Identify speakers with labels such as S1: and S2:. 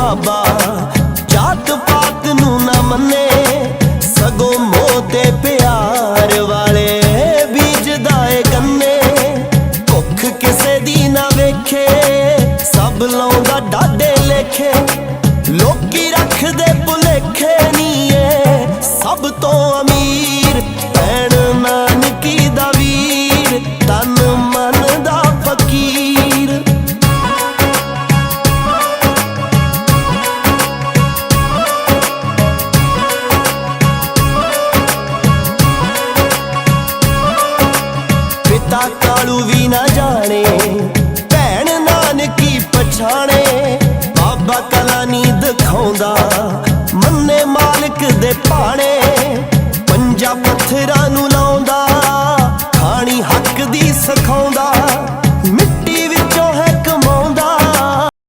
S1: ਬਾਬਾ, ਜਾਤ ਪਾਤ ਨੂੰ ਨਾ ਮੰਨੇ, ਸਗੋਂ ਮੋਹ ਤੇ ਪਿਆਰ ਵਾਲੇ ਬੀਜਦਾ ਏ ਗੰਨੇ ਭੁੱਖ ਕਿਸੇ ਦੀ ਨਾ ਵੇਖੇ, ਸਭ ਲਾਉਂਦਾ ਡਾਡੇ ਲੇਖੇ। ਲੋਕੀ ਰੱਖਦੇ ਭੁਲੇਖੇ ਨੀ ਏ, ਸਭ ਤੋਂ ਅਮੀਰ ਭੈਣ ਪਿਤਾ ਕਾਲੂ ਵੀ ਨਾ ਜਾਣੇ। ਭੈਣ ਨਾਨਕੀ ਪਛਾਣੇ। ਬਾਬਾ ਕਲਾ ਨੀ ਦਿਖਾਉਂਦਾ। ਮੰਨੇ ਮਾਲਕ ਦੇ ਪਾਣੇ ਪੰਜਾ ਪੱਥਰਾਂ ਨੂੰ ਲਾਉਂਦਾ।